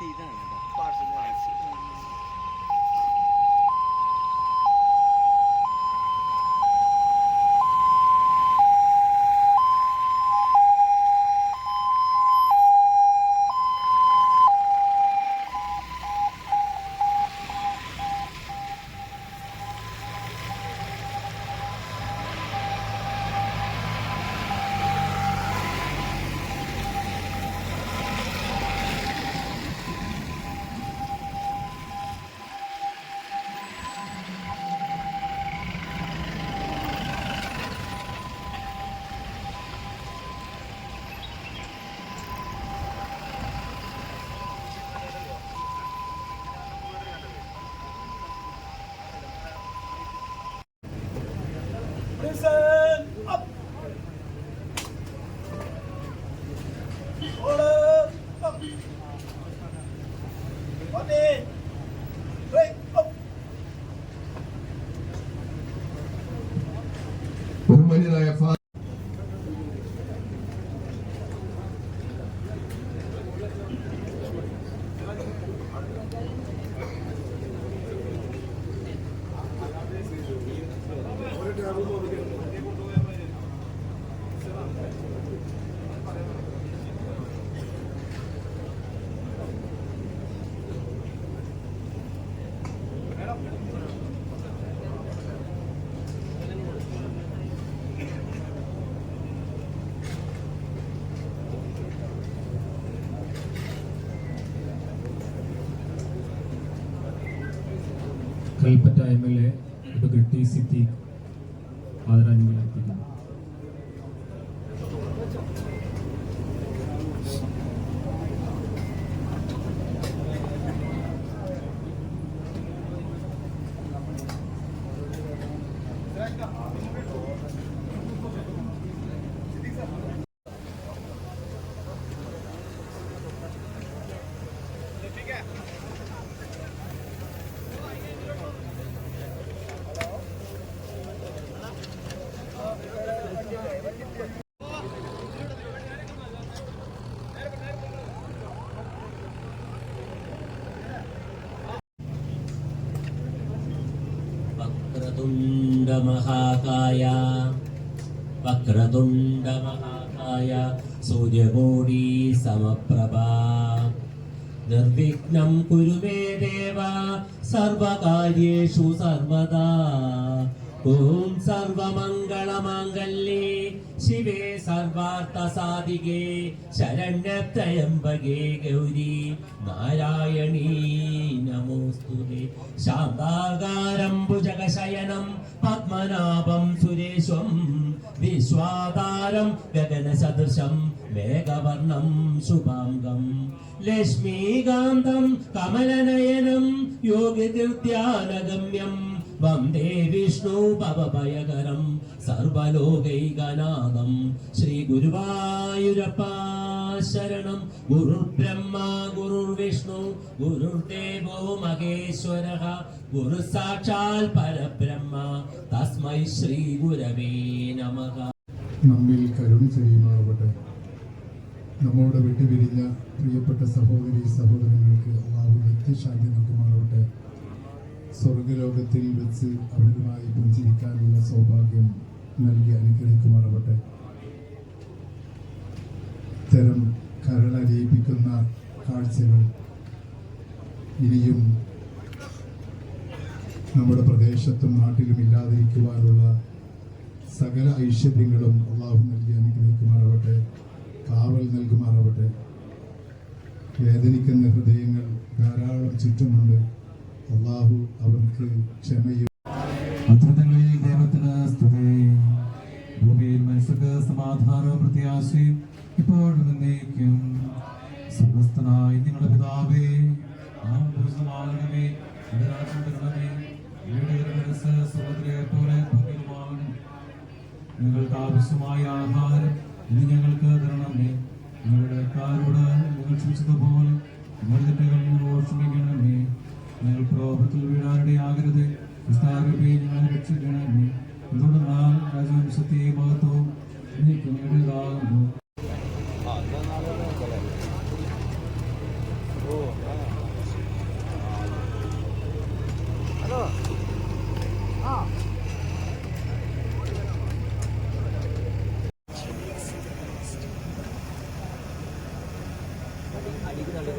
地震หน่ Citizen up. Order up. Body. Break up. Manila F5. Gracias. Kalpetta M L A advocate T Siddique ആദരാഞ്ജലി അർപ്പിക്കുന്നു. വക്രതുണ്ടമഹാകായ വക്രതുണ്ടമഹാകായ സൂര്യകോടി സമപ്രഭ. നിർവിഘ്നം കുരുവേ ദേവ. സർവകാര്യേഷു സർവദാ. ഓം സർവമംഗളമാംഗല്യേ. ശിവേ സർവാർത്ഥസാധികേ. ശരണ്യത്രയംബകേ ഗൗരി. നാരായണീ നമോസ്തുതേ ശാന്താകാരം ഭുജകശയനം പത്മനാഭം സുരേശ്വം. വിശ്വാതാരം ഗഗനസദൃശം മേഘവർണം ശുഭാംഗം. ലക്ഷ്മീകാന്തം കമലനയനം യോഗികൃത്യാനഗമ്യം. വന്ദേ വിഷ്ണു ഭവഭയകരം സർവലോകൈകനാഥം. ശ്രീ ഗുരുവായൂരപ്പ ശരണം. വിഷ്ണു ഗുരുർവിഷ്ണു ഗുരുർദേവോ മഹേശ്വര. ഗുരു സാക്ഷാൽ പരബ്രഹ്മ. തസ്മൈ ശ്രീ ഗുരവേ നമ. നമ്മിൽ കരുണ ചെയ്യുമാവട്ടെ നമ്മോട് വിട്ടുപിരിഞ്ഞ പ്രിയപ്പെട്ട സഹോദരി സഹോദരങ്ങൾക്ക് അള്ളാഹു നിത്യശാന്തി നൽകുമാറാവട്ടെ. സ്വർഗലോകത്തിൽ വെച്ച് അവരുമായി പുഞ്ചിരിക്കാനുള്ള സൗഭാഗ്യം നൽകി അനുഗ്രഹിക്കുമാറാവട്ടെ. ഇത്തരം കരളരിയിപ്പിക്കുന്ന കാഴ്ചകൾ ഇനിയും നമ്മുടെ പ്രദേശത്തും നാട്ടിലും ഇല്ലാതിരിക്കുവാനുള്ള സകല ഐശ്വര്യങ്ങളും അള്ളാഹു നൽകി അനുഗ്രഹിക്കുമാറാവട്ടെ കാവൽ നൽകുമാറാവട്ടെ. വേദനിക്കുന്ന ഹൃദയങ്ങൾ ധാരാളം ചുറ്റുമുണ്ട്. അള്ളാഹു അവർക്ക് ക്ഷമയും അത്ഭുതങ്ങളിൽ ദൈവത്തിന് സ്തുതി. ഭൂമിയിൽ മനുഷ്യർക്ക് സമാധാനവും പ്രത്യാശയും ഇപ്പോഴും എന്നേക്കും. സ്വർഗസ്ഥനായ നിങ്ങളുടെ പിതാവേ നാം ഇവിടെ മനസ്സ് സ്വർഗത്തിലെ പോലെ ഭൂമിയിലുമാകണം ആവശ്യമായ ആഹാരം ഇനി ഞങ്ങൾക്ക് തരണമേ. ഞങ്ങളുടെ കാരോട് നിങ്ങൾ ക്ഷമിച്ചതുപോലെ നിങ്ങളുടെ തെറ്റുകൾ ക്ഷമിക്കണമേ ഞങ്ങൾ പ്രോഭത്തിൽ വീഴാനിടയാകരുത് വിസ്താരൂപേ ഞങ്ങളെ രക്ഷിക്കണമേ എന്തുകൊണ്ട് നാം രാജവംശത്തെയും മഹത്വവും എനിക്ക് നേടിയതാകുന്നു അടിക്കുന്നുണ്ട്